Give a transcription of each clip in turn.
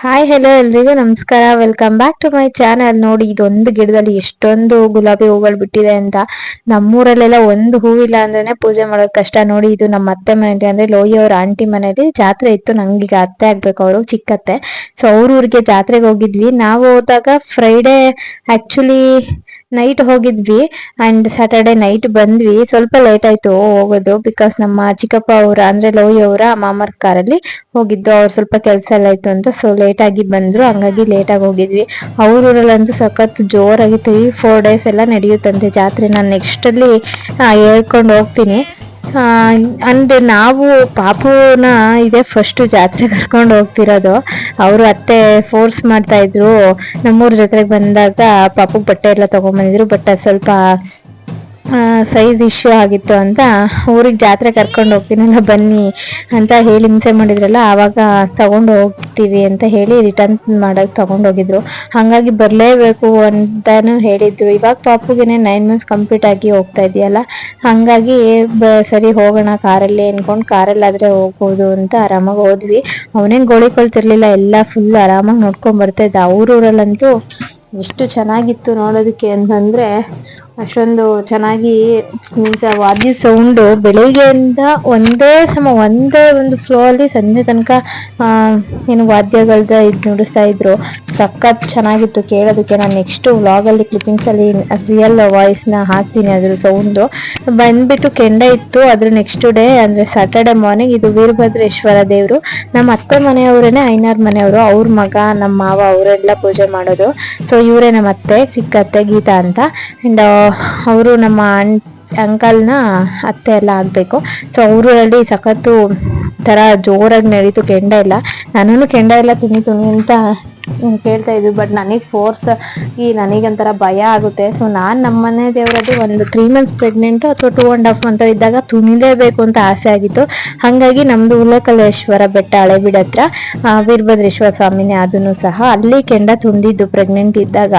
Hi hello ಎಲ್ರಿಗೂ ನಮಸ್ಕಾರ. Welcome back to my channel ನೋಡಿ, ಇದೊಂದು ಗಿಡದಲ್ಲಿ ಎಷ್ಟೊಂದು ಗುಲಾಬಿ ಹೂಗಳು ಬಿಟ್ಟಿದೆ ಅಂತ. ನಮ್ಮೂರಲ್ಲೆಲ್ಲ ಒಂದು ಹೂವಿಲ್ಲ ಅಂದ್ರೇನೆ ಪೂಜೆ ಮಾಡೋದು ಕಷ್ಟ. ನೋಡಿ, ಇದು ನಮ್ಮ ಅತ್ತೆ ಮನೆಯಲ್ಲಿ, ಅಂದ್ರೆ ಲೋಯಿ ಆಂಟಿ ಮನೇಲಿ ಜಾತ್ರೆ ಇತ್ತು. ನಂಗೆ ಈಗ ಅತ್ತೆ ಆಗ್ಬೇಕು, ಅವರು ಚಿಕ್ಕತ್ತೆ ಸೊ ಅವ್ರ ಊರಿಗೆ ಜಾತ್ರೆಗೆ ಹೋಗಿದ್ವಿ. ನಾವು ಹೋದಾಗ ಫ್ರೈಡೇ ಆಕ್ಚುಲಿ ನೈಟ್ ಹೋಗಿದ್ವಿ ಅಂಡ್ ಸ್ಯಾಟರ್ಡೆ ನೈಟ್ ಬಂದ್ವಿ. ಸ್ವಲ್ಪ ಲೇಟ್ ಆಯ್ತು ಹೋಗೋದು ಬಿಕಾಸ್ ನಮ್ಮ ಚಿಕ್ಕಪ್ಪ ಅವರ ಅಂದ್ರೆ ಲೋಯಿ ಅವರ ಮಾಮರ್ ಕಾರಲ್ಲಿ ಹೋಗಿದ್ದು. ಅವ್ರು ಸ್ವಲ್ಪ ಕೆಲಸ ಎಲ್ಲ ಆಯ್ತು ಅಂತ ಸೊ ಲೇಟ್ ಆಗಿ ಬಂದ್ರು. ಹಂಗಾಗಿ ಲೇಟ್ ಆಗಿ ಹೋಗಿದ್ವಿ. ಅವ್ರ ಊರಲ್ಲಂತೂ ಸಖತ್ ಜೋರಾಗಿ ತ್ರೀ ಫೋರ್ ಡೇಸ್ ಎಲ್ಲ ನಡೆಯುತ್ತಂತೆ ಜಾತ್ರೆ. ನಾನು ನೆಕ್ಸ್ಟ್ ಅಲ್ಲಿ ಹೇಳ್ಕೊಂಡು ಹೋಗ್ತೀನಿ. ಅಂದ್ರೆ ನಾವು ಪಾಪುನ ಇದೆ ಫಸ್ಟ್ ಜಾತ್ರೆ ಕರ್ಕೊಂಡು ಹೋಗ್ತಿರೋದು. ಅವರು ಅತ್ತೆ ಫೋರ್ಸ್ ಮಾಡ್ತಾ ಇದ್ರು. ನಮ್ಮೂರ್ ಜೊತೆಗೆ ಬಂದಾಗ ಪಾಪುಗ್ ಬಟ್ಟೆ ಎಲ್ಲ ತಗೊಂಡ್ಬಂದಿದ್ರು ಬಟ್ ಅದು ಸ್ವಲ್ಪ ಸೈಜ್ ಇಶ್ಯೂ ಆಗಿತ್ತು ಅಂತ ಊರಿಗೆ ಜಾತ್ರೆ ಕರ್ಕೊಂಡು ಹೋಗ್ತೀನಲ್ಲ, ಬನ್ನಿ ಅಂತ ಹೇಳಿ ಹಿಂಸೆ ಮಾಡಿದ್ರಲ್ಲ, ಆವಾಗ ತಗೊಂಡು ಹೋಗ್ತೀವಿ ಅಂತ ಹೇಳಿ ರಿಟರ್ನ್ ಮಾಡೋಕೆ ತಗೊಂಡು ಹೋಗಿದ್ರು. ಹಾಗಾಗಿ ಬರಲೇಬೇಕು ಅಂತಾನು ಹೇಳಿದ್ರು ಇವಾಗ ಪಾಪುಗೆನೆ ನೈನ್ ಮಂತ್ಸ್ ಕಂಪ್ಲೀಟ್ ಆಗಿ ಹೋಗ್ತಾ ಇದೆಯಲ್ಲ, ಹಾಗಾಗಿ ಸರಿ ಹೋಗೋಣ, ಕಾರಲ್ಲಿ ಅನ್ಕೊಂಡು ಕಾರಲ್ಲಾದ್ರೆ ಹೋಗ್ಬೋದು ಅಂತ ಆರಾಮಾಗಿ ಹೋದ್ವಿ. ಅವನೇನ್ ಗೋಳಿಕೊಳ್ತಿರ್ಲಿಲ್ಲ, ಎಲ್ಲ ಫುಲ್ ಆರಾಮಾಗಿ ನೋಡ್ಕೊಂಡು ಬರ್ತಾ ಇದ್ದ. ಅವ್ರ ಊರಲ್ಲಂತೂ ಎಷ್ಟು ಚೆನ್ನಾಗಿತ್ತು ನೋಡೋದಕ್ಕೆ ಅಂತಂದ್ರೆ ಅಷ್ಟೊಂದು ಚೆನ್ನಾಗಿ ಮೀನ್ಸ್ ವಾದ್ಯ ಸೌಂಡು ಬೆಳಿಗ್ಗೆಯಿಂದ ಒಂದೇ ಸಮ, ಒಂದೇ ಒಂದು ಫ್ಲೋ ಅಲ್ಲಿ ಸಂಜೆ ತನಕ ಏನು ವಾದ್ಯಗಳ್ದ ಇದು ನುಡಿಸ್ತಾ ಇದ್ರು. ಸಖತ್ ಚೆನ್ನಾಗಿತ್ತು ಕೇಳೋದಕ್ಕೆ. ನಾನು ನೆಕ್ಸ್ಟ್ ವ್ಲಾಗಲ್ಲಿ ಕ್ಲಿಪ್ಪಿಂಗ್ಸಲ್ಲಿ ರಿಯಲ್ ವಾಯ್ಸ್ನ ಹಾಕ್ತೀನಿ ಅದ್ರ ಸೌಂಡು ಬಂದ್ಬಿಟ್ಟು ಕೆಂಡ ಇತ್ತು. ಅದ್ರ ನೆಕ್ಸ್ಟ್ ಡೇ ಅಂದ್ರೆ ಸಾಟರ್ಡೆ ಮಾರ್ನಿಂಗ್ ಇದು ವೀರಭದ್ರೇಶ್ವರ ದೇವರು. ನಮ್ಮ ಅತ್ತೆ ಮನೆಯವರೇನೆ ಐನಾರ್ ಮನೆಯವರು. ಅವ್ರ ಮಗ ನಮ್ಮ ಮಾವ, ಅವರೆಲ್ಲ ಪೂಜೆ ಮಾಡೋದು. ಸೊ ಇವರೇ ನಮ್ಮ ಅತ್ತೆ, ಚಿಕ್ಕತ್ತೆ ಗೀತಾ ಅಂತ. ಆ್ಯಂಡ್ ಅವರು ನಮ್ಮ ಅಂಕಲ್ನ ಅತ್ತೆ ಎಲ್ಲ ಆಗಬೇಕು. ಸೊ ಅವರು ಅಲ್ಲಿ ಸಖತ್ತು ಥರ ಜೋರಾಗಿ ನಡೀತು, ಕೆಂಡ ಇಲ್ಲ. ನಾನು ಕೆಂಡ ಎಲ್ಲ ತುಂಬಿ ತುನಿ ಅಂತ ಕೇಳ್ತಾ ಇದ್ವಿ. ಬಟ್ ನನಗೆ ಫೋರ್ಸ್ ಈ ನನಗೊಂಥರ ಭಯ ಆಗುತ್ತೆ. ಸೊ ನಾನು ನಮ್ಮ ಮನೆ ದೇವರದ್ದು ಒಂದು ತ್ರೀ ಮಂತ್ಸ್ ಪ್ರೆಗ್ನೆಂಟ್ ಅಥವಾ ಟೂ ಅಂಡ್ ಹಾಫ್ ಮಂತ್ ಇದ್ದಾಗ ತುಣಿಲೇಬೇಕು ಅಂತ ಆಸೆ ಆಗಿತ್ತು. ಹಾಗಾಗಿ ನಮ್ದು ಉಲಕಲೇಶ್ವರ ಬೆಟ್ಟ ಹಳೆಬಿಡ ಹತ್ರ ವೀರಭದ್ರೇಶ್ವರ ಸ್ವಾಮಿನೇ ಅದನ್ನು ಸಹ ಅಲ್ಲಿ ಕೆಂಡ ತುಂಬಿದ್ದು ಪ್ರೆಗ್ನೆಂಟ್ ಇದ್ದಾಗ.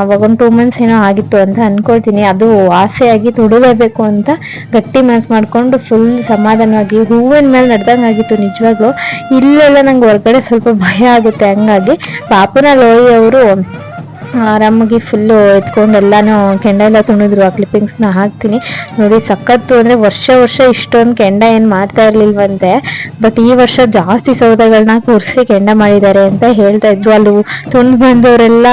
ಅವಾಗ ಒಂದು ಟೂ ಮಂತ್ಸ್ ಏನೋ ಆಗಿತ್ತು ಅಂತ ಅನ್ಕೊಳ್ತೀನಿ. ಅದು ಆಸೆಯಾಗಿ ತುಡಿಲೇಬೇಕು ಅಂತ ಗಟ್ಟಿ ಮನ್ಸು ಮಾಡ್ಕೊಂಡು ಫುಲ್ ಸಮಾಧಾನವಾಗಿ ಹೂವಿನ ಮೇಲೆ ನಡೆದಂಗೆ ಆಗಿತ್ತು ನಿಜವಾಗ್ಲೂ. ಇಲ್ಲೆಲ್ಲ ನಂಗೆ ಹೊರಗಡೆ ಸ್ವಲ್ಪ ಭಯ ಆಗುತ್ತೆ ಹಂಗಾಗಿ ಪಾಪನ ಲೋಯಿ ಅವರು ಆರಾಮಾಗಿ ಫುಲ್ಲು ಎತ್ಕೊಂಡು ಎಲ್ಲಾನು ಕೆಂಡ ಎಲ್ಲ ತುಣಿದ್ರು ಆ ಕ್ಲಿಪ್ಪಿಂಗ್ಸ್ನ ಹಾಕ್ತೀನಿ. ನೋಡಿ, ಸಖತ್ತು ಅಂದರೆ ವರ್ಷ ವರ್ಷ ಇಷ್ಟೊಂದು ಕೆಂಡ ಏನು ಮಾಡ್ತಾ ಇರ್ಲಿಲ್ವಂತೆ. ಬಟ್ ಈ ವರ್ಷ ಜಾಸ್ತಿ ಸೌದೆಗಳನ್ನ ಕೂರಿಸಿ ಕೆಂಡ ಮಾಡಿದ್ದಾರೆ ಅಂತ ಹೇಳ್ತಾ ಇದ್ರು. ಅಲ್ಲಿ ತುಂಡು ಬಂದವರೆಲ್ಲ,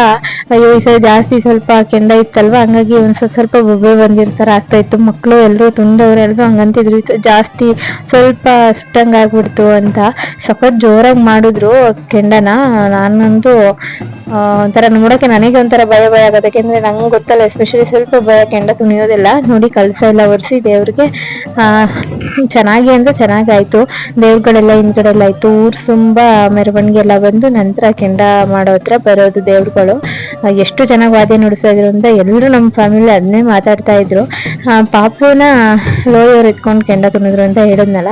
ಅಯ್ಯೋ, ಈ ಸಲ ಜಾಸ್ತಿ ಸ್ವಲ್ಪ ಕೆಂಡ ಇತ್ತಲ್ವ? ಹಂಗಾಗಿ ಒಂದು ಸ್ವಲ್ಪ ಸ್ವಲ್ಪ ಬೊಬ್ಬೆ ಬಂದಿರ್ತಾರ. ಆಗ್ತಾ ಇತ್ತು. ಮಕ್ಕಳು ಎಲ್ಲರೂ ತುಂಡವ್ರೆಲ್ಲರೂ ಹಂಗಂತಿದ್ರು. ಜಾಸ್ತಿ ಸ್ವಲ್ಪ ಸುಟ್ಟಂಗಾಗ್ಬಿಡ್ತು ಅಂತ. ಸಖತ್ ಜೋರಾಗಿ ಮಾಡಿದ್ರು ಕೆಂಡನ. ನಾನಂತೂ ಒಂಥರ ನೋಡೋಕೆ ನನಗೆ ಒಂಥರ ಭಯ ಭಯ ಆಗುತ್ತೆ. ಯಾಕೆಂದ್ರೆ ನಂಗೆ ಗೊತ್ತಲ್ಲ ಎಸ್ಪೆಷಲಿ ಸ್ವಲ್ಪ ಭಯ ಕೆಂಡ ತುಣಿಯೋದಿಲ್ಲ ನೋಡಿ ಕಲಸ ಎಲ್ಲ ಒರೆಸಿ ದೇವ್ರಿಗೆ. ಚೆನ್ನಾಗಿ ಅಂದ್ರೆ ಚೆನ್ನಾಗಾಯ್ತು ದೇವ್ರುಗಳೆಲ್ಲ ಹಿಂದ್ಗಡೆ ಎಲ್ಲ ಆಯ್ತು. ಊರ್ ತುಂಬಾ ಮೆರವಣಿಗೆ ಎಲ್ಲ ಬಂದು ನಂತರ ಕೆಂಡ ಮಾಡೋ ಹತ್ರ ಬರೋದು ದೇವ್ರುಗಳು. ಎಷ್ಟು ಚೆನ್ನಾಗಿ ವಾದ್ಯ ಅಂತ ಎಲ್ಲರೂ ನಮ್ಮ ಫ್ಯಾಮಿಲಿ ಅದನ್ನೇ ಮಾತಾಡ್ತಾ ಇದ್ರು. ಪಾಪುನ ಲೋಯವ್ರು ಎತ್ಕೊಂಡು ಕೆಂಡ ತುಂಬಿದ್ರು ಅಂತ ಹೇಳಿದ್ನಲ್ಲ,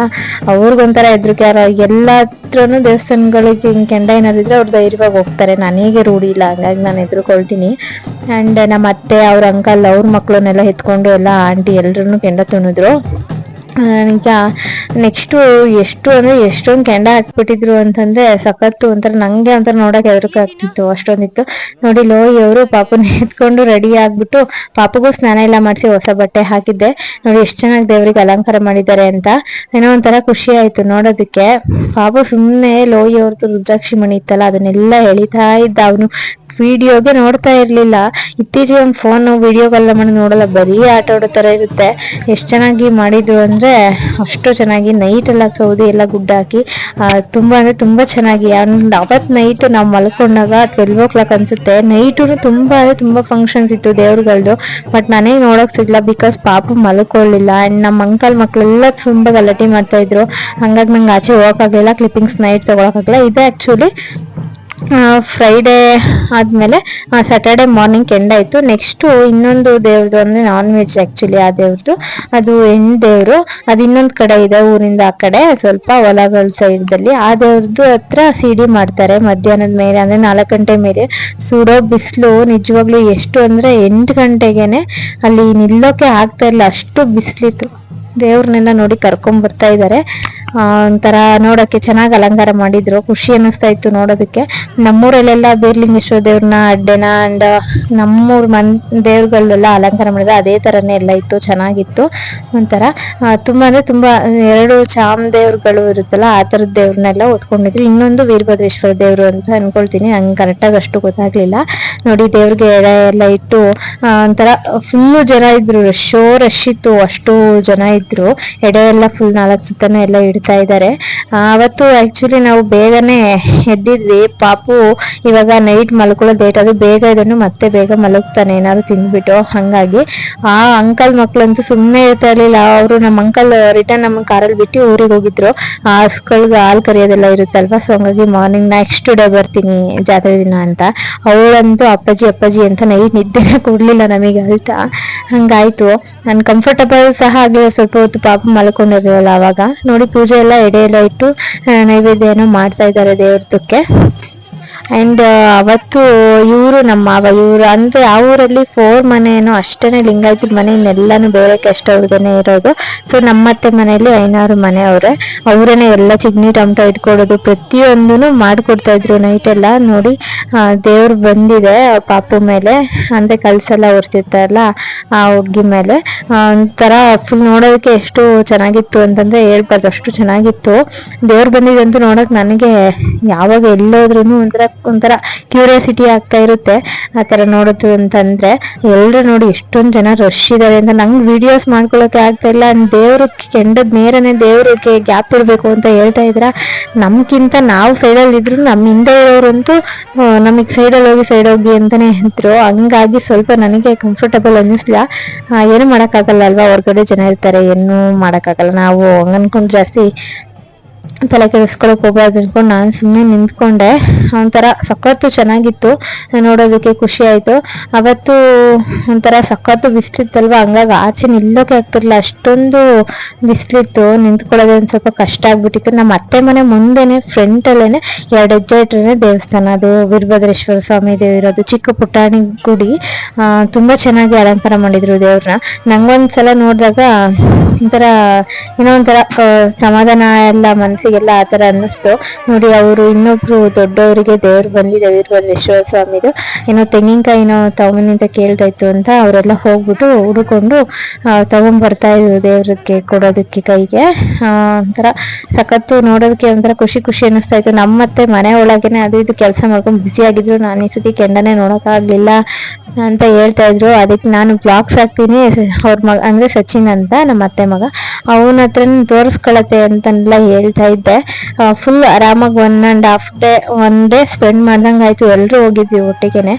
ಅವ್ರಿಗೊಂಥರ ಹೆದ್ರಿಕೆ ಯಾರ? ಎಲ್ಲ ಹತ್ರನು ದೇವಸ್ಥಾನಗಳಿಗೆ ಹಿಂಗೆ ಕೆಂಡ ಏನಾದಿದ್ರೆ ಅವ್ರು ಧೈರ್ಯವಾಗಿ ಹೋಗ್ತಾರೆ. ನನಗೆ ರೂಢಿ ಇಲ್ಲ, ಹಂಗಾಗಿ ನಾನು ಎದುರುಕೊಳ್ತೀನಿ ಆ್ಯಂಡ್ ನಮ್ಮ ಅತ್ತೆ, ಅವ್ರ ಅಂಕಲ್ ಅವ್ರ ಮಕ್ಕಳನ್ನೆಲ್ಲ ಎತ್ಕೊಂಡು ಎಲ್ಲ ಆಂಟಿ ಎಲ್ಲರೂ ಕೆಂಡ ತುಣಿದ್ರು ಈಗ ನೆಕ್ಸ್ಟು ಎಷ್ಟು ಅಂದರೆ ಎಷ್ಟೊಂದು ಕೆಂಡ ಹಾಕ್ಬಿಟ್ಟಿದ್ರು ಅಂತಂದರೆ ಸಖತ್ತು ಒಂಥರ ನನಗೆ ಒಂಥರ ನೋಡೋಕೆ ಹೆದರಿಕೆ ಆಗ್ತಿತ್ತು ಅಷ್ಟೊಂದಿತ್ತು. ನೋಡಿ ಲೋಯಿ ಅವರು ಪಾಪನ ಎತ್ಕೊಂಡು ರೆಡಿ ಆಗಿಬಿಟ್ಟು ಪಾಪಗೂ ಸ್ನಾನ ಎಲ್ಲ ಮಾಡಿಸಿ ಹೊಸ ಬಟ್ಟೆ ಹಾಕಿದ್ದೆ. ನೋಡಿ ಎಷ್ಟು ಚೆನ್ನಾಗಿ ದೇವರಿಗೆ ಅಲಂಕಾರ ಮಾಡಿದ್ದಾರೆ ಅಂತ. ಏನೋ ಒಂಥರ ಖುಷಿ ಆಯ್ತು ನೋಡೋದಕ್ಕೆ. ಪಾಪು ಸುಮ್ಮನೆ ಲೋಯಿ ಅವ್ರದ್ದು ರುದ್ರಾಕ್ಷಿ ಮಣಿ ಇತ್ತಲ್ಲ, ಅದನ್ನೆಲ್ಲ ಎಳಿತಾ ಇದ್ದ ಅವನು. ವಿಡಿಯೋಗೆ ನೋಡ್ತಾ ಇರ್ಲಿಲ್ಲ. ಇತ್ತೀಚೆಗೆ ಒಂದು ಫೋನ್ ವಿಡಿಯೋಗೆಲ್ಲ ಮಾಡಿ ನೋಡಲ್ಲ, ಬರೀ ಆಟ ಆಡೋ ಥರ ಇರುತ್ತೆ. ಎಷ್ಟು ಚೆನ್ನಾಗಿ ಮಾಡಿದ್ರು ಅಂದ್ರೆ ಅಷ್ಟು ಚೆನ್ನಾಗಿ ನೈಟ್ ಎಲ್ಲ ಸೌದಿ ಎಲ್ಲ ಗುಡ್ಡ ಹಾಕಿ ತುಂಬಾ ಅಂದ್ರೆ ತುಂಬಾ ಚೆನ್ನಾಗಿ. ಅವತ್ ನೈಟ್ ನಾವು ಮಲ್ಕೊಂಡಾಗ ಟ್ವೆಲ್ವ್ ಓ ಕ್ಲಾಕ್ ಅನ್ಸುತ್ತೆ ನೈಟು ತುಂಬಾ ಅಂದ್ರೆ ತುಂಬಾ ಫಂಕ್ಷನ್ಸ್ ಇತ್ತು ದೇವ್ರಗಳ್ದು. ಬಟ್ ನಾನೇ ನೋಡಕ್ ಸಿಗ್ಲ ಬಿಕಾಸ್ ಪಾಪ ಮಲ್ಕೊಳ್ಳಿಲ್ಲ ಅಂಡ್ ನಮ್ಮ ಅಂಕಲ್ ಮಕ್ಳೆಲ್ಲ ತುಂಬಾ ಗಲಾಟೆ ಮಾಡ್ತಾ ಇದ್ರು. ಹಂಗಾಗಿ ನಂಗೆ ಆಚೆ ಹೋಗೋಕ್ಕಾಗಲಿಲ್ಲ ಕ್ಲಿಪ್ಪಿಂಗ್ಸ್ ನೈಟ್ ತಗೊಳಕ್ಕಾಗಲ್ಲ ಇದೆ ಆಕ್ಚುಲಿ ಫ್ರೈಡೇ ಆದಮೇಲೆ ಸ್ಯಾಟರ್ಡೆ ಮಾರ್ನಿಂಗ್ ಕೆಂಡ ಇತ್ತು ನೆಕ್ಸ್ಟು ಇನ್ನೊಂದು ದೇವ್ರದ್ದು ಅಂದರೆ ನಾನ್ ವೆಜ್ ಆ್ಯಕ್ಚುಲಿ ಆ ದೇವ್ರದ್ದು ಅದು ಹೆಣ್ಣು ದೇವರು. ಅದು ಇನ್ನೊಂದು ಕಡೆ ಇದೆ ಊರಿಂದ ಆ ಕಡೆ. ಸ್ವಲ್ಪ ಹೊಲಗಳ ಸೈಡ್ದಲ್ಲಿ. ಆ ದೇವ್ರದ್ದು ಹತ್ರ ಸಿಡಿ ಮಾಡ್ತಾರೆ ಮಧ್ಯಾಹ್ನದ ಮೇಲೆ, ಅಂದರೆ ನಾಲ್ಕು ಗಂಟೆ ಮೇಲೆ. ಸುಡೋ ಬಿಸಿಲು ನಿಜವಾಗ್ಲೂ ಎಷ್ಟು ಅಂದರೆ ಎಂಟು ಗಂಟೆಗೇನೆ ಅಲ್ಲಿ ನಿಲ್ಲೋಕೆ ಆಗ್ತಾ ಇರಲಿಲ್ಲ ಅಷ್ಟು ಬಿಸಿಲಿತ್ತು. ದೇವ್ರನ್ನೆಲ್ಲ ನೋಡಿ ಕರ್ಕೊಂಬರ್ತಾ ಇದ್ದಾರೆ ಒಂಥರ ನೋಡಕ್ಕೆ ಚೆನ್ನಾಗಿ ಅಲಂಕಾರ ಮಾಡಿದ್ರು. ಖುಷಿ ಅನ್ನಿಸ್ತಾ ಇತ್ತು ನೋಡೋದಕ್ಕೆ. ನಮ್ಮೂರಲ್ಲೆಲ್ಲ ಬೀರ್ಲಿಂಗೇಶ್ವರ ದೇವ್ರನ್ನ, ಅಡ್ಡೆನ ಅಂಡ್ ನಮ್ಮೂರ್ ಮನ್ ದೇವ್ರುಗಳೆಲ್ಲ ಅಲಂಕಾರ ಮಾಡಿದ್ರು. ಅದೇ ಥರನೇ ಎಲ್ಲ ಇತ್ತು, ಚೆನ್ನಾಗಿತ್ತು. ಒಂಥರ ತುಂಬ ಅಂದರೆ ತುಂಬಾ, ಎರಡು ಚಾಮ ದೇವ್ರುಗಳು ಇರುತ್ತಲ್ಲ, ಆ ಥರದ ದೇವ್ರನ್ನೆಲ್ಲ ಓದ್ಕೊಂಡಿದ್ರು ಇನ್ನೊಂದು ವೀರಭದ್ರೇಶ್ವರ ದೇವರು ಅಂತ ಅಂದ್ಕೊಳ್ತೀನಿ ನಂಗೆ ಕರೆಕ್ಟಾಗಿ ಅಷ್ಟು ಗೊತ್ತಾಗ್ಲಿಲ್ಲ. ನೋಡಿ, ದೇವ್ರಿಗೆ ಎಡೆ ಎಲ್ಲ ಇಟ್ಟು ಒಂಥರ ಫುಲ್ಲು ಜನ ಇದ್ರು. ಶೋ ರಶ್ ಇತ್ತು. ಅಷ್ಟು ಜನ ಇದ್ರು. ಎಡೆ ಎಲ್ಲ ಫುಲ್ ನಾಲ್ಕು ಸುತ್ತನೇ ಎಲ್ಲ ಇದ್ದಾರೆ. ಅವತ್ತು ಆಕ್ಚುಲಿ ನಾವು ಬೇಗನೆ ಎದ್ದಿದ್ವಿ. ಪಾಪು ಇವಾಗ ನೈಟ್ ಮಲ್ಕೊಳ್ಳೋ ಡೇಟ್ ಅದು ಬೇಗ ಇದನ್ನು ಮತ್ತೆ ಬೇಗ ಮಲಗ್ತಾನೆ. ಏನಾದ್ರು ತಿಂದ್ಬಿಟ್ಟು ಹಂಗಾಗಿ. ಆ ಅಂಕಲ್ ಮಕ್ಳಂತೂ ಸುಮ್ಮನೆ ಇರ್ತಾ ಇರಲಿಲ್ಲ. ಅವರು ನಮ್ಮ ಅಂಕಲ್ ರಿಟರ್ನ್ ನಮ್ಮ ಕಾರಲ್ಲಿ ಬಿಟ್ಟು ಊರಿಗೆ ಹೋಗಿದ್ರು. ಆ ಹಸ್ಗಳ್ಗೆ ಹಾಲು ಕರಿಯೋದೆಲ್ಲ ಇರುತ್ತಲ್ವ? ಸೊ ಹಂಗಾಗಿ ಮಾರ್ನಿಂಗ್ ನೆಕ್ಸ್ಟ್ ಡೇ ಬರ್ತೀನಿ ಜಾತ್ರೆ ದಿನ ಅಂತ. ಅವಳಂತೂ ಅಪ್ಪಾಜಿ ಅಪ್ಪಾಜಿ ಅಂತ ನೈಟ್ ನಿದ್ದೆ ಕೊಡ್ಲಿಲ್ಲ ನಮಗೆ ಅಳ್ತಾ ಹಂಗಾಯ್ತು. ನಾನು ಕಂಫರ್ಟಬಲ್ ಸಹ ಆಗಿ ಸ್ವಲ್ಪ ಹೊತ್ತು ಪಾಪ ಮಲ್ಕೊಂಡಿರಲಿಲ್ಲ ಅವಾಗ. ನೋಡಿ ಪೂಜೆ ಎಲ್ಲ ಎಡೆಯಲ್ಲ ಇಟ್ಟು ಆ, ನೈವೇದ್ಯ ಏನೋ ಮಾಡ್ತಾ ಇದ್ದಾರೆ ದೇವ್ರದಕ್ಕೆ. ಅಂಡ್ ಅವತ್ತು ಇವರು ನಮ್ಮ ಮಾವ ಇವರು ಅಂದ್ರೆ ಆ ಊರಲ್ಲಿ ಫೋರ್ ಮನೆ ಅಷ್ಟೇ ಲಿಂಗಾಯತದ ಮನೆ ಇನ್ನೆಲ್ಲಾನು ಬೇರೆ ಕೆಷ್ಟ ಅವ್ರದೇ ಇರೋದು. ಸೊ ನಮ್ಮತ್ತೆ ಮನೆಯಲ್ಲಿ ಐನಾರು ಮನೆ ಅವರೇ ಅವರೇ ಎಲ್ಲ ಚಿಗ್ನಿ ಟಮಟ ಇಟ್ಕೊಡೋದು ಪ್ರತಿಯೊಂದೂ ಮಾಡಿಕೊಡ್ತಾ ಇದ್ರು ನೈಟ್ ಎಲ್ಲ. ನೋಡಿ ದೇವ್ರು ಬಂದಿದೆ ಪಾಪು ಮೇಲೆ. ಅಂದರೆ ಕಲ್ಸೆಲ್ಲ ಒರೆಸಿರ್ತಾರಲ್ಲ ಆ ಹುಗ್ಗಿ ಮೇಲೆ. ಒಂಥರ ಫುಲ್ ನೋಡೋದಕ್ಕೆ ಎಷ್ಟು ಚೆನ್ನಾಗಿತ್ತು ಅಂತಂದ್ರೆ ಹೇಳ್ಬಾರ್ದು, ಅಷ್ಟು ಚೆನ್ನಾಗಿತ್ತು. ದೇವ್ರು ಬಂದಿದೆ ಅಂತ ನೋಡಕ್ ನನಗೆ ಯಾವಾಗ ಎಲ್ಲೋದ್ರೂ ಒಂಥರ ಒಂಥರ ಕ್ಯೂರಿಯಾಸಿಟಿ ಆಗ್ತಾ ಇರುತ್ತೆ, ಆ ಥರ ನೋಡೋದು ಅಂತಂದರೆ ಎಲ್ಲರೂ ನೋಡಿ ಎಷ್ಟೊಂದು ಜನ ರಶ್ ಇದ್ದಾರೆ ಅಂತ. ನಂಗೆ ವಿಡಿಯೋಸ್ ಮಾಡ್ಕೊಳ್ಳೋಕೆ ಆಗ್ತಾ ಇಲ್ಲ. ದೇವ್ರ ಕೆಂಡದ ನೇರನೇ ದೇವ್ರಿಗೆ ಗ್ಯಾಪ್ ಇರಬೇಕು ಅಂತ ಹೇಳ್ತಾ ಇದ್ರ? ನಮ್ಗಿಂತ ನಾವು ಸೈಡಲ್ಲಿ ಇದ್ರು ನಮ್ಮ ಹಿಂದೆ ಇರೋರಂತೂ ನಮಗೆ ಸೈಡಲ್ಲಿ ಹೋಗಿ ಸೈಡ್ ಹೋಗಿ ಅಂತಲೇ ಇದ್ರು ಹಂಗಾಗಿ ಸ್ವಲ್ಪ ನನಗೆ ಕಂಫರ್ಟಬಲ್ ಅನ್ನಿಸ್ಲಿಲ್ಲ. ಏನು ಮಾಡೋಕ್ಕಾಗಲ್ಲ ಅಲ್ವಾ? ಹೊರಗಡೆ ಜನ ಇರ್ತಾರೆ, ಏನು ಮಾಡೋಕ್ಕಾಗಲ್ಲ. ನಾವು ಹಂಗೆ ಅನ್ಕೊಂಡು ಜಾಸ್ತಿ ತಲೆ ಕೆಡಿಸ್ಕೊಳಕ್ ಹೋಗ್ಬಾರ್ದು ಅನ್ಕೊಂಡು ನಾನು ಸುಮ್ಮನೆ ನಿಂತ್ಕೊಂಡೆ. ಒಂಥರ ಸಖತ್ತು ಚೆನ್ನಾಗಿತ್ತು. ನೋಡೋದಕ್ಕೆ ಖುಷಿ ಆಯ್ತು. ಅವತ್ತು ಒಂಥರ ಸಖತ್ತು ಬಿಸಿಲಿತ್ತಲ್ವ? ಹಂಗಾಗಿ ಆಚೆ ನಿಲ್ಲೋಕೆ ಆಗ್ತಿರಲಿಲ್ಲ. ಅಷ್ಟೊಂದು ಬಿಸಿಲಿತ್ತು. ನಿಂತ್ಕೊಳ್ಳೋದು ಒಂದು ಸ್ವಲ್ಪ ಕಷ್ಟ ಆಗ್ಬಿಟ್ಟಿತ್ತು. ನಮ್ಮ ಅತ್ತೆ ಮನೆ ಮುಂದೆನೆ ಫ್ರಂಟ್ ಅಲ್ಲೇನೆ ಎರಡು ಹೆಜ್ಜೆ ಇಟ್ರೇನೆ ದೇವಸ್ಥಾನ. ಅದು ವೀರಭದ್ರೇಶ್ವರ ಸ್ವಾಮಿ ದೇವಿರೋದು. ಚಿಕ್ಕ ಪುಟಾಣಿ ಗುಡಿ. ತುಂಬ ಚೆನ್ನಾಗಿ ಅಲಂಕಾರ ಮಾಡಿದ್ರು ದೇವ್ರನ್ನ. ನಂಗೊಂದ್ಸಲ ನೋಡಿದಾಗ ಒಂಥರ, ಏನೋ ಒಂಥರ ಸಮಾಧಾನ ಎಲ್ಲ ಮನಸ್ಸಿಗೆಲ್ಲ ಆ ಥರ ಅನ್ನಿಸ್ತು. ನೋಡಿ, ಅವರು ಇನ್ನೊಬ್ರು ದೊಡ್ಡವರಿಗೆ ದೇವ್ರು ಬಂದಿದೆ ವೀರಭದ್ರೇಶ್ವರ ಸ್ವಾಮಿದು ಏನೋ ತೆಂಗಿನಕಾಯಿ ಏನೋ ತಗೊಂಬನ್ನಿ ಅಂತ ಅವರೆಲ್ಲ ಹೋಗ್ಬಿಟ್ಟು ಹುಡುಕೊಂಡು ತಗೊಂಡ್ಬರ್ತಾ ಇದ್ರು ದೇವ್ರಿಗೆ ಕೊಡೋದಕ್ಕೆ ಕೈಗೆ. ಒಂಥರ ಸಖತ್ತು ನೋಡೋದಕ್ಕೆ ಒಂಥರ ಖುಷಿ ಖುಷಿ ಅನ್ನಿಸ್ತಾ ಇತ್ತು. ನಮ್ಮತ್ತೆ ಮನೆ ಒಳಗೇನೆ ಅದು ಇದು ಕೆಲಸ ಮಾಡ್ಕೊಂಡು ಬ್ಯುಸಿ ಆಗಿದ್ರು. ನಾನು ಈ ಸತಿ ಕೆಂಡನೆ ನೋಡೋಕ್ಕಾಗಲಿಲ್ಲ ಅಂತ ಹೇಳ್ತಾ ಇದ್ರು. ಅದಕ್ಕೆ ನಾನು ಬ್ಲಾಗ್ಸ್ ಹಾಕ್ತೀನಿ. ಅವ್ರ ಮಗ, ಅಂದರೆ ಸಚಿನ್ ಅಂತ ನಮ್ಮ ಅತ್ತೆ ಮಗ. ಅವನ ಹತ್ರನೇ ತೋರಿಸ್ಕೊಳತ್ತೆ ಅಂತೆಲ್ಲ ಹೇಳ್ತಾ ಇದ್ದೆ ಫುಲ್ ಆರಾಮಾಗಿ one and half day one day spend ಮಾಡ್ದಂಗೆ ಆಯ್ತು. ಎಲ್ಲರೂ ಹೋಗಿದ್ವಿ ಒಟ್ಟಿಗೆನೆ.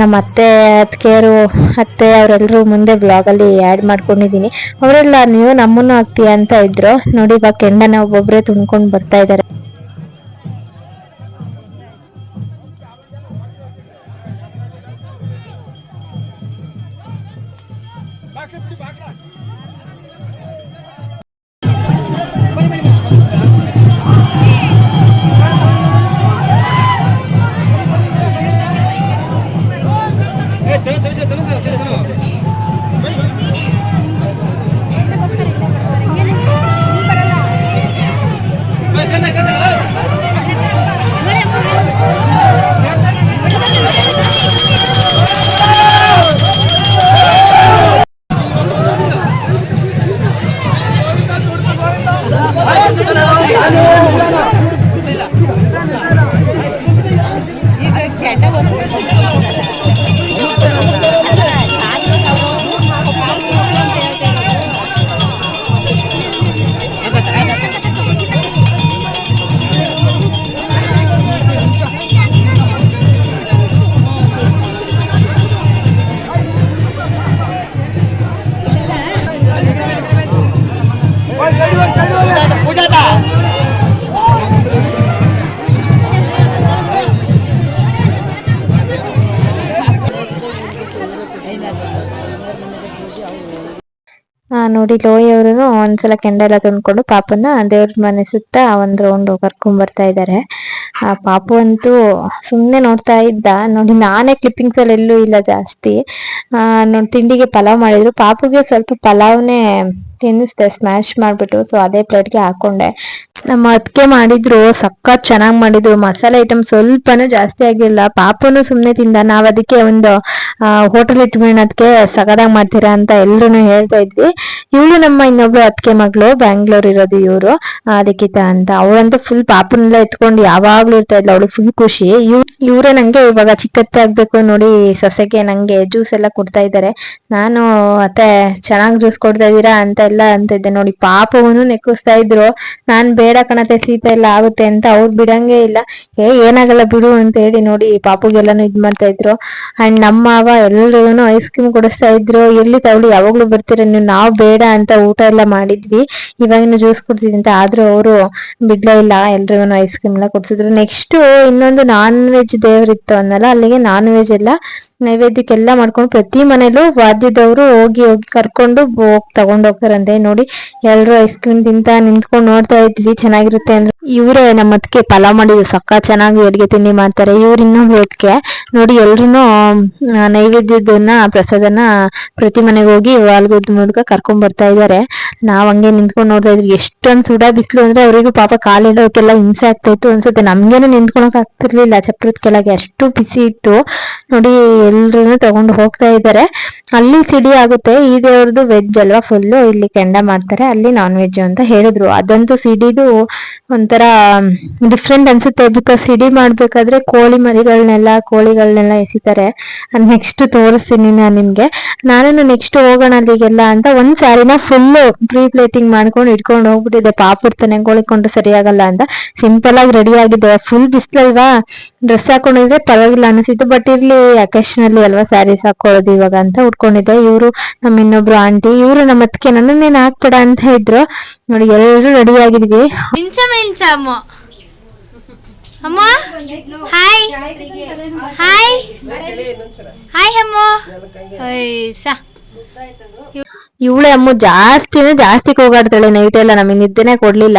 ನಮ್ಮ ಅತ್ತೆ ಅತ್ತಿಗೆಯರು ಅತ್ತೆ ಅವರೆಲ್ಲರೂ ಮುಂದೆ ಬ್ಲಾಗಲ್ಲಿ ಆ್ಯಡ್ ಮಾಡ್ಕೊಂಡಿದ್ದೀನಿ ಅವರೆಲ್ಲ, ನೀವು ನಮ್ಮನ್ನು ಹಾಕ್ತೀಯ? ಅಂತ ಇದ್ರು. ನೋಡಿ, ಇವಾಗ ಕೆಂಡನ ಒಬ್ಬೊಬ್ಬರೇ ತುಂಬ್ಕೊಂಡು ಬರ್ತಾ ಇದ್ದಾರೆ. ನೋಡಿ ಲೋಯಿ ಅವರು ಒಂದ್ಸಲ ಕೆಂಡೆಲ್ಲ ತುಂಡ್ಕೊಂಡು ಪಾಪನ ದೇವ್ರ ಮನೆ ಸುತ್ತ ಒಂದ್ ರೌಂಡ್ ಕರ್ಕೊಂಡ್ ಬರ್ತಾ ಇದ್ದಾರೆ ಆ ಪಾಪು ಅಂತೂ ಸುಮ್ನೆ ನೋಡ್ತಾ ಇದ್ದ. ನೋಡಿ ನಾನೇ ಕ್ಲಿಪ್ಪಿಂಗ್ಸ್ ಅಲ್ಲಿ ಎಲ್ಲೂ ಇಲ್ಲ ಜಾಸ್ತಿ. ಆ, ನೋಡಿ ತಿಂಡಿಗೆ ಪಲಾವ್ ಮಾಡಿದ್ರು. ಪಾಪುಗೆ ಸ್ವಲ್ಪ ಪಲಾವ್ನೇ ತಿನ್ನಿಸ್ದೆ ಸ್ಮ್ಯಾಶ್ ಮಾಡ್ಬಿಟ್ಟು. ಸೊ ಅದೇ ಪ್ಲೇಟ್ಗೆ ಹಾಕೊಂಡೆ. ನಮ್ಮ ಅತ್ತಿಗೆ ಮಾಡಿದ್ರು. ಸಖತ್ ಚೆನ್ನಾಗ್ ಮಾಡಿದ್ರು. ಮಸಾಲೆ ಐಟಮ್ ಸ್ವಲ್ಪನೂ ಜಾಸ್ತಿ ಆಗಿಲ್ಲ. ಪಾಪನು ಸುಮ್ನೆ ತಿಂದ. ನಾವ್ ಅದಕ್ಕೆ ಒಂದು ಹೋಟೆಲ್ ಇಟ್ಬಿಡೋಣ ಅದಕ್ಕೆ ಸಗದಾಗ ಮಾಡ್ತೀರಾ ಅಂತ ಎಲ್ಲರೂ ಹೇಳ್ತಾ ಇದ್ವಿ. ಇವಳು ನಮ್ಮ ಇನ್ನೊಬ್ಳು ಅತ್ತಿಗೆ ಮಗಳು, ಬ್ಯಾಂಗ್ಳೂರ್ ಇರೋದು ಇವರು ಅದಕ್ಕಿತ ಅಂತ. ಅವಳಂತೂ ಫುಲ್ ಪಾಪನೆಲ್ಲ ಎತ್ಕೊಂಡು ಯಾವಾಗ್ಲೂ ಇರ್ತಾ ಇದ್ಲು ಅವಳು ಫುಲ್ ಖುಷಿ. ಇವ್, ಇವರೇ ನಂಗೆ ಇವಾಗ ಚಿಕ್ಕತ್ತೆ ಆಗ್ಬೇಕು ನೋಡಿ, ಸೊಸೆಗೆ ನಂಗೆ ಜ್ಯೂಸ್ ಎಲ್ಲ ಕೊಡ್ತಾ ಇದ್ದಾರೆ ನಾನು, ಅತ್ತೆ, ಚೆನ್ನಾಗಿ ಜ್ಯೂಸ್ ಕೊಡ್ತಾ ಇದ್ದೀರಾ? ಅಂತ ಎಲ್ಲ ಅಂತ ಇದ್ದೆ ನೋಡಿ ಪಾಪವನ್ನು ನೆಕ್ಕಿಸ್ತಾ ಇದ್ರು. ನಾನ್ ಬೇಡ ಕಣತೆ ಶೀತ ಎಲ್ಲ ಆಗುತ್ತೆ ಅಂತ ಅವ್ರು ಬಿಡಂಗೆ ಇಲ್ಲ. ಏ, ಏನಾಗಲ್ಲ ಬಿಡು ಅಂತ ಹೇಳಿ ನೋಡಿ, ಪಾಪುಗೆಲ್ಲಾನು ಇದ್ ಮಾಡ್ತಾ ಇದ್ರು. ಅಂಡ್ ನಮ್ಮ ಮಾವ ಎಲ್ರಿಗೂ ಐಸ್ ಕ್ರೀಮ್ ಕೊಡಿಸ್ತಾ ಇದ್ರು, ಎಲ್ಲಿ ತಗೊಳ್ಳಿ, ಯಾವಾಗ್ಲೂ ಬರ್ತೀರ, ನೀವು ನಾವು ಬೇಡ ಅಂತ ಊಟ ಎಲ್ಲ ಮಾಡಿದ್ವಿ. ಇವಾಗಿನ ಜ್ಯೂಸ್ ಕೊಡ್ತಿದ್ವಿ ಅಂತ, ಆದ್ರೂ ಅವರು ಬಿಡ್ಲೇ ಇಲ್ಲ ಎಲ್ರಿಗೂ ಐಸ್ ಕ್ರೀಮ್ ಎಲ್ಲ ಕೊಡ್ಸಿದ್ರು. ನೆಕ್ಸ್ಟ್ ಇನ್ನೊಂದು ನಾನ್ ವೆಜ್ ದೇವರಿತ್ತು ಅನ್ನಲ್ಲ, ಅಲ್ಲಿಗೆ ನಾನ್ ವೆಜ್ ಎಲ್ಲ ನೈವೇದ್ಯಕ್ಕೆಲ್ಲ ಮಾಡ್ಕೊಂಡು ಪ್ರತಿ ಮನೇಲೂ ವಾದ್ಯದವರು ಹೋಗಿ ಹೋಗಿ ಕರ್ಕೊಂಡು ಹೋಗ್ ತಗೊಂಡ್ ಹೋಗ್ತಾರಂತೆ. ನೋಡಿ, ಎಲ್ರು ಐಸ್ ಕ್ರೀಮ್ ತಿಂತ ನಿಂತ್ಕೊಂಡು ನೋಡ್ತಾ ಇದ್ವಿ, ಚೆನ್ನಾಗಿರುತ್ತೆ ಅಂದ್ರೆ. ಇವರೇ ನಮ್ಮ ಅದಕ್ಕೆ ಪಲಾವ್ ಮಾಡಿದ್ರು ಸಕ್ಕ ಚೆನ್ನಾಗಿ ಅಡಿಗೆ ತಿಂಡಿ ಮಾಡ್ತಾರೆ. ಇವ್ರು ಇನ್ನೂ ಅದಕ್ಕೆ ನೋಡಿ ಎಲ್ರು ನೈವೇದ್ಯದನ್ನ, ಪ್ರಸಾದನ ಪ್ರತಿ ಮನೆಗೆ ಹೋಗಿ ವಾಲ್ಗುದ್ ಮೂಲಕ ಕರ್ಕೊಂಡ್ ಬರ್ತಾ ಇದ್ದಾರೆ ನಾವ್ ಹಂಗೆ ನಿಂತ್ಕೊಂಡು ನೋಡ್ತಾ ಇದ್ವಿ. ಎಷ್ಟೊಂದು ಸುಡ ಬಿಸಿಲು ಅಂದ್ರೆ ಅವರಿಗೂ ಪಾಪ ಕಾಲಿಡೋಕೆಲ್ಲ ಹಿಂಸೆ ಆಗ್ತಾ ಇತ್ತು ಅನ್ಸುತ್ತೆ. ನಮ್ಗೇನು ನಿಂತ್ಕೊಳಕ್ ಆಗ್ತಿರ್ಲಿಲ್ಲ. ಚಪ್ರದ ಕೆಳಗೆ ಅಷ್ಟು ಬಿಸಿ ಇತ್ತು. ನೋಡಿ ಎಲ್ರು ತಗೊಂಡು ಹೋಗ್ತಾ ಇದ್ದಾರೆ ಅಲ್ಲಿ ಸಿಡಿ ಆಗುತ್ತೆ. ಈ ದೇವ್ರದ್ದು ವೆಜ್ ಅಲ್ವಾ ಫುಲ್ಲು ಇಲ್ಲಿ ಕೆಂಡ ಮಾಡ್ತಾರೆ. ಅಲ್ಲಿ ನಾನ್ ವೆಜ್ ಅಂತ ಹೇಳಿದ್ರು. ಅದಂತೂ ಸಿಡಿದು ಒಂಥರ ಡಿಫ್ರೆಂಟ್ ಅನ್ಸುತ್ತೆ. ಬಿಕಾಸ್ ಸಿಡಿ ಮಾಡ್ಬೇಕಾದ್ರೆ ಕೋಳಿ ಮರಿಗಳನ್ನೆಲ್ಲ ಕೋಳಿಗಳನ್ನೆಲ್ಲ ಎಸಿತಾರೆ. ನೆಕ್ಸ್ಟ್ ತೋರಿಸ್ತೀನಿ ನಾನು ನಿಮ್ಗೆ. ನಾನು ನೆಕ್ಸ್ಟ್ ಹೋಗೋಣ ಅಲ್ಲಿಗೆಲ್ಲ ಅಂತ ಒಂದ್ ಸ್ಯಾರಿನ ಫುಲ್ ಪ್ರೀ ಪ್ಲೇಟಿಂಗ್ ಮಾಡ್ಕೊಂಡು ಇಟ್ಕೊಂಡು ಹೋಗ್ಬಿಟ್ಟಿದೆ ಪಾಪ ಇರ್ತಾನೆ ಕೋಳಿಕೊಂಡು ಸರಿಯಾಗಲ್ಲ ಅಂತ. ಸಿಂಪಲ್ ಆಗಿ ರೆಡಿ ಆಗಿದೆ ಫುಲ್ ಬಿಸ್ಲಲ್ವಾ ಡ್ರೆಸ್ ಹಾಕೊಂಡಿದ್ರೆ ಪರವಾಗಿಲ್ಲ ಅನಿಸಿತ್ತು. ಬಟ್ ಇರ್ಲಿ ಅಕೇಶನಲ್ಲಿ ಅಲ್ವಾ ಸ್ಯಾರೀಸ್ ಹಾಕೊಳ್ಳೋದು ಇವಾಗ ಅಂತ ಉಟ್ಕೊಂಡಿದ್ದೆ. ಇವರು ನಮ್ಮ ಇನ್ನೊಬ್ರು ಆಂಟಿ ಇವರು ನಮ್ಮ ಅದಕ್ಕೆ ನನ್ನನ್ನೇನು ಹಾಕ್ಬೇಡ ಅಂತ ಇದ್ರು. ನೋಡಿ ಎಲ್ಲರೂ ರೆಡಿ ಆಗಿದ್ವಿ. ಇಂಚಮ್ಮ ಅಮ್ಮ? ಹಾಯ್ ಹಾಯ್ ಹಾಯ್ ಅಮ್ಮ. ಸಾ. ಇವಳೆ ಅಮ್ಮ ಜಾಸ್ತಿನೇ ಜಾಸ್ತಿ ಕೂಗಾಡ್ತಾಳೆ ನೈಟ್ ಎಲ್ಲ, ನಮಗೆ ನಿದ್ದೆನೆ ಕೊಡ್ಲಿಲ್ಲ.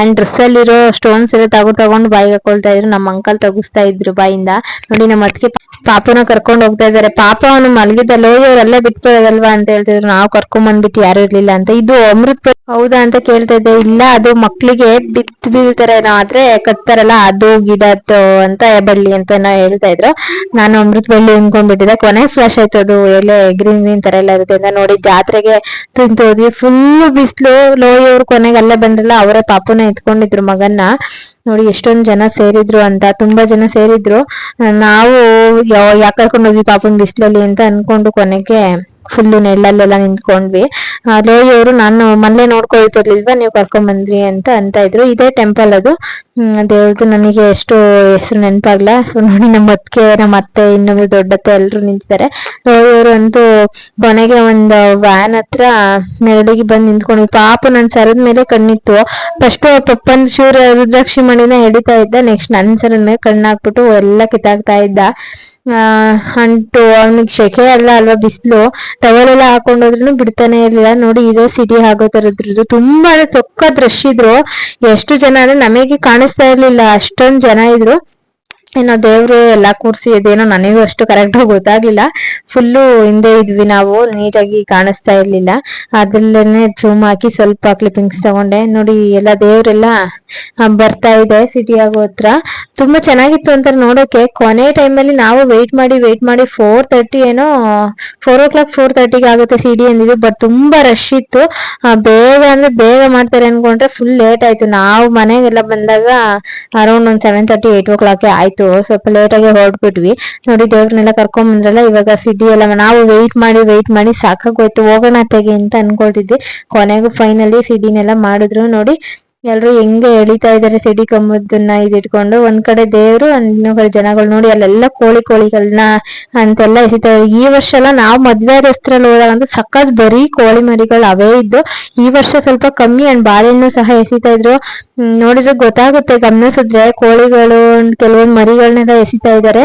ಅಂಡ್ ಡ್ರೆಸ್ ಅಲ್ಲಿರೋ ಸ್ಟೋನ್ಸ್ ಎಲ್ಲ ತಗೊಂಡ್ ತಗೊಂಡು ಬಾಯಿಗೆ ಹಾಕೊಳ್ತಾ ಇದ್ರು. ನಮ್ಮ ಅಂಕಲ್ ತಗಿಸ್ತಾ ಇದ್ರು ಬಾಯಿಂದ. ನೋಡಿ ನಮ್ಮ ಅದಕ್ಕೆ ಪಾಪನ ಕರ್ಕೊಂಡು ಹೋಗ್ತಾ ಇದಾರೆ. ಪಾಪ ಅವನು ಮಲಗಿದ್ದಲ್ಲೋ ಇವರಲ್ಲೇ ಬಿಟ್ಬಿಡೋದಲ್ವಾ ಅಂತ ಹೇಳ್ತಿದ್ರು ನಾವು ಕರ್ಕೊಂಡ್ ಬಂದ್ಬಿಟ್ಟು ಯಾರು ಇರ್ಲಿಲ್ಲ ಅಂತ. ಇದು ಅಮೃತ್ ಹೌದಾ ಅಂತ ಕೇಳ್ತಾ ಇದ್ದೆ. ಇಲ್ಲ, ಅದು ಮಕ್ಳಿಗೆ ಬಿತ್ ಬೀಳ್ತಾರೆ ಆದ್ರೆ ಕಟ್ತಾರಲ್ಲ, ಅದು ಗಿಡದ್ದು ಅಂತ ಬಳ್ಳಿ ಅಂತ ಹೇಳ್ತಾ ಇದ್ರು. ನಾನು ಅಮೃತ್ ಬಳ್ಳಿ ಅನ್ಕೊಂಡ್ಬಿಟ್ಟಿದ್ದೆ ಕೊನೆ ಫ್ಲಾಶ್ ಆಯ್ತು ಅದು. ಎಲೆ ಗ್ರೀನ್ ಗ್ರೀನ್ ತರ ಎಲ್ಲ ಇರುತ್ತೆ ಅಂತ ನೋಡಿ ಜಾತ್ರೆಗೆ ತಿಂತು ಹೋದ್ವಿ ಫುಲ್ ಬಿಸಿಲು, ಲೋಯವ್ರು ಕೊನೆಗೆ ಅಲ್ಲೇ ಬಂದ್ರಲ್ಲ, ಅವರೇ ಪಾಪುನ ಎತ್ಕೊಂಡಿದ್ರು ಮಗನ್ನ. ನೋಡಿ, ಎಷ್ಟೊಂದು ಜನ ಸೇರಿದ್ರು ಅಂತ, ತುಂಬಾ ಜನ ಸೇರಿದ್ರು. ನಾವು ಯಾಕೆ ಕರ್ಕೊಂಡು ಹೋದ್ವಿ ಪಾಪನ್ ಬಿಸಿಲಲ್ಲಿ ಅಂತ ಅನ್ಕೊಂಡು ಕೊನೆಗೆ ಫುಲ್ಲು ನೆಳ್ಳಲ್ಲೆಲ್ಲ ನಿಂತ್ಕೊಂಡ್ವಿ. ಲೋಯಿಯವರು ನಾನು ಮೊನ್ನೆ ನೋಡ್ಕೊಳ್ತಿರ್ಲಿಲ್ವಾ, ನೀವು ಕರ್ಕೊಂಡ್ ಬಂದ್ರಿ ಅಂತ ಅಂತ ಇದ್ರು. ಇದೇ ಟೆಂಪಲ್ ಅದು. ದೇವ್ರದ್ದು ನನಗೆ ಎಷ್ಟು ಹೆಸರು ನೆನಪಾಗ್ಲ. ಸೊ ನೋಡಿ ನಮ್ಮ ಅತ್ತಿಗೆ, ನಮ್ಮ ಅತ್ತೆ ಇನ್ನೊಬ್ರು ದೊಡ್ಡತ್ತೆ ಎಲ್ಲರೂ ನಿಂತಿದ್ದಾರೆ. ಲೋಯಿಯವರು ಅಂತೂ ಕೊನೆಗೆ ಒಂದು ವ್ಯಾನ್ ಹತ್ರ ನೆರಳಿಗೆ ಬಂದು ನಿಂತ್ಕೊಂಡು ಪಾಪ ನನ್ ಸರದ ಮೇಲೆ ಕಣ್ಣಿತ್ತು. ಫಸ್ಟ್ ಪಪ್ಪನ್ ಶಿವರ ರುದ್ರಾಕ್ಷಿ ಮಣಿನ ಹಿಡಿತಾ ಇದ್ದ. ನೆಕ್ಸ್ಟ್ ನನ್ ಸರದ ಮೇಲೆ ಕಣ್ಣಾಕ್ಬಿಟ್ಟು ಎಲ್ಲ ಕಿತ್ತಾಕ್ತಾ ಇದ್ದ. ಅಂಟು, ಅವ್ನಿಗೆ ಶೆಕೆ ಅಲ್ಲ ಅಲ್ವಾ ಬಿಸಿಲು? ಟವಲ್ ಹಾಕೊಂಡೋದ್ರು ಬಿಡ್ತಾನೆ ಇರ್ಲಿಲ್ಲ. ನೋಡಿ, ಇದೇ ಸಿಟಿ ಆಗೋ ತರದ್ರದ್ದು. ತುಂಬಾ ಸೊಕ್ಕ ರಶ್ ಇದ್ರು. ಎಷ್ಟು ಜನ ಅಂದ್ರೆ ನಮಗೆ ಕಾಣಿಸ್ತಾ ಇರ್ಲಿಲ್ಲ. ಅಷ್ಟೊಂದ್ ಜನ ಇದ್ರು. ಏನೋ ದೇವ್ರು ಎಲ್ಲಾ ಕೂರ್ಸಿ ಅದೇನೋ ನನಗೂ ಅಷ್ಟು ಕರೆಕ್ಟ್ ಆಗಿ ಗೊತ್ತಾಗ್ಲಿಲ್ಲ. ಫುಲ್ಲು ಹಿಂದೆ ಇದ್ವಿ ನಾವು, ನೀಟಾಗಿ ಕಾಣಿಸ್ತಾ ಇರ್ಲಿಲ್ಲ. ಅದ್ರಲ್ಲೇನೆ ಜೂಮ್ ಹಾಕಿ ಸ್ವಲ್ಪ ಕ್ಲಿಪ್ಪಿಂಗ್ಸ್ ತಗೊಂಡೆ. ನೋಡಿ ಎಲ್ಲ ದೇವ್ರೆಲ್ಲ ಬರ್ತಾ ಇದೆ ಸಿಟಿ ಆಗೋ ಹತ್ರ. ತುಂಬಾ ಚೆನ್ನಾಗಿತ್ತು ಅಂತ ನೋಡೋಕೆ. ಕೊನೆ ಟೈಮಲ್ಲಿ ನಾವು ವೆಯ್ಟ್ ಮಾಡಿ ವೆಯ್ಟ್ ಮಾಡಿ ಫೋರ್ ತರ್ಟಿ ಏನೋ ಫೋರ್ ಓ ಕ್ಲಾಕ್ ಫೋರ್ ತರ್ಟಿಗೆ ಆಗುತ್ತೆ ಸಿಡಿ ಅಂದಿದ್ವಿ ಬಟ್ ತುಂಬಾ ರಶ್ ಇತ್ತು. ಬೇಗ ಅಂದ್ರೆ ಬೇಗ ಮಾಡ್ತಾರೆ ಅನ್ಕೊಂಡ್ರೆ ಫುಲ್ ಲೇಟ್ ಆಯ್ತು. ನಾವು ಮನೆಗೆಲ್ಲ ಬಂದಾಗ ಅರೌಂಡ್ ಒಂದ್ seven thirty eight o'clock ಆಯ್ತು. ಸ್ವಲ್ಪ ಲೇಟ್ ಆಗಿ ಹೊರಟ್ಬಿಟ್ವಿ. ನೋಡಿ ದೇವ್ರನ್ನೆಲ್ಲ ಕರ್ಕೊಂಡ್ ಬಂದ್ರಲ್ಲ, ಇವಾಗ ಸಿಟಿ ಎಲ್ಲ ನಾವು ವೆಯ್ಟ್ ಮಾಡಿ ವೆಯ್ಟ್ ಮಾಡಿ ಸಾಕಾಗೋಯ್ತು, ಹೋಗೋಣ ತೆಗೆ ಅಂತ ಅನ್ಕೊಳ್ತಿದ್ವಿ. ಕೊನೆಗೂ ಫೈನಲಿ ಸಿಡಿನೆಲ್ಲ ಮಾಡಿದ್ರು. ನೋಡಿ ಎಲ್ರು ಹೆಂಗೆ ಎಳಿತಾ ಇದಾರೆ ಸಿಡಿ ಕಂಬದನ್ನ ಇದಿಟ್ಕೊಂಡು, ಒಂದ್ ಕಡೆ ದೇವ್ರು ಕಡೆ ಜನಗಳು ನೋಡಿ ಅಲ್ಲೆಲ್ಲ ಕೋಳಿ ಕೋಳಿಗಳನ್ನ ಅಂತೆಲ್ಲ ಎಸಿತಾರೆ ಈ ವರ್ಷ ಎಲ್ಲ ನಾವು ಮದ್ವೆ ರಸ್ತ್ರಲ್ಲಿ ಹೋದಾಗ ಸಖತ್ ಬರೀ ಕೋಳಿ ಮರಿಗಳು ಅವೇ ಇದ್ದು, ಈ ವರ್ಷ ಸ್ವಲ್ಪ ಕಮ್ಮಿ ಅಂಡ್ ಬಾಳೆಹಣ್ಣು ಸಹ ಎಸಿತಾ ಇದ್ರು. ನೋಡಿದ್ರೆ ಗೊತ್ತಾಗುತ್ತೆ, ಗಮನಿಸಿದ್ರೆ ಕೋಳಿಗಳು, ಕೆಲವೊಂದ್ ಮರಿಗಳನ್ನೆಲ್ಲ ಎಸಿತಾ ಇದಾರೆ.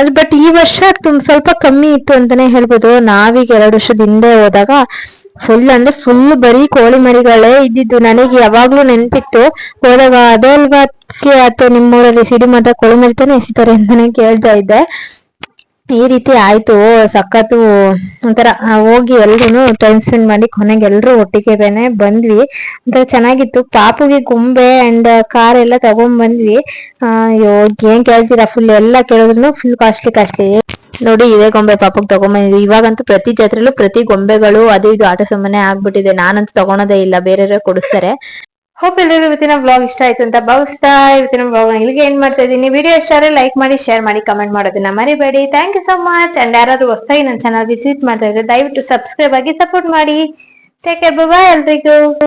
ಅದ್ ಬಟ್ ಈ ವರ್ಷ ತುಂಬ ಸ್ವಲ್ಪ ಕಮ್ಮಿ ಇತ್ತು ಅಂತಾನೆ ಹೇಳ್ಬೋದು. ನಾವೀಗ ಎರಡು ವರ್ಷದ ಹಿಂದೆ ಹೋದಾಗ ಫುಲ್ ಅಂದ್ರೆ ಫುಲ್ ಬರೀ ಕೋಳಿ ಮರಿಗಳೇ ಇದ್ದಿದ್ದು. ನನಗೆ ಯಾವಾಗ್ಲೂ ನೆನ್ಪಿತ್ತು. ಹೋದಾಗ ಅದೇ ಅಲ್ವಾ ಅತ್ತೆ ನಿಮ್ಮೂರಲ್ಲಿ ಸಿಡಿ ಮಾತ್ರ ಕೋಳಿ ಮರಿತಾನೆ ಎಸಿತಾರೆ ಅಂತಾನೆ ಕೇಳ್ತಾ ಇದ್ದೆ. ಈ ರೀತಿ ಆಯ್ತು, ಸಖತ್ತು ಒಂಥರ ಹೋಗಿ ಎಲ್ರು ಟೈಮ್ ಸ್ಪೆಂಡ್ ಮಾಡಿ ಕೊನೆಗೆ ಎಲ್ಲರೂ ಒಟ್ಟಿಗೆ ಬೇನೆ ಬಂದ್ವಿ. ಒಂಥರ ಚೆನ್ನಾಗಿತ್ತು. ಪಾಪುಗೆ ಗೊಂಬೆ ಅಂಡ್ ಕಾರ್ ಎಲ್ಲ ತಗೊಂಡ್ ಬಂದ್ವಿ ಅಯ್ಯೋ, ಏನ್ ಕೇಳ್ತೀರಾ ಫುಲ್ ಎಲ್ಲ ಕೇಳಿದ್ರು ಫುಲ್ ಕಾಸ್ಟ್ಲಿ ಕಾಸ್ಟ್ಲಿ ನೋಡಿ, ಇದೇ ಗೊಂಬೆ ಪಾಪಕ್ ತಗೊಂಬಂದಿದ್ವಿ. ಇವಾಗಂತೂ ಪ್ರತಿ ಜಾತ್ರೆಲ್ಲೂ ಪ್ರತಿ ಗೊಂಬೆಗಳು ಅದು ಇದು ಆಟ ಸಾಮಾನ್ಯ ಆಗ್ಬಿಟ್ಟಿದೆ. ನಾನಂತೂ ತಗೊಳೋದೇ ಇಲ್ಲ. ಬೇರೆಯವ್ರೆ ಕೊಡಿಸ್ತಾರೆ. ಹೋಪ್ ಎಲ್ಲರಿಗೂ ಇವತ್ತಿನ ಬ್ಲಾಗ್ ಇಷ್ಟ ಆಯ್ತು ಅಂತ ಭಾವಿಸ್ತಾ ಇವತ್ತಿನ ಬ್ಲಾಗ್ ಇಲ್ಲಿಗೆ ಏನ್ ಮಾಡ್ತಾ ಇದ್ದೀನಿ. ವಿಡಿಯೋ ಇಷ್ಟ ಲೈಕ್ ಮಾಡಿ ಶೇರ್ ಮಾಡಿ ಕಮೆಂಟ್ ಮಾಡೋದನ್ನ ಮರಿಬೇಡಿ. Thank you so much and ಯಾರಾದ್ರೂ ಹೊಸದಾಗಿ ನನ್ನ ಚಾನಲ್ ವಿಸಿಟ್ ಮಾಡ್ತಾ ಇದ್ರೆ ದಯವಿಟ್ಟು ಸಬ್ಸ್ಕ್ರೈಬ್ ಆಗಿ ಸಪೋರ್ಟ್ ಮಾಡಿ. ಟೇಕ್ ಕೇರ್ ಬಾಯ್ ಎಲ್ರಿಗೂ.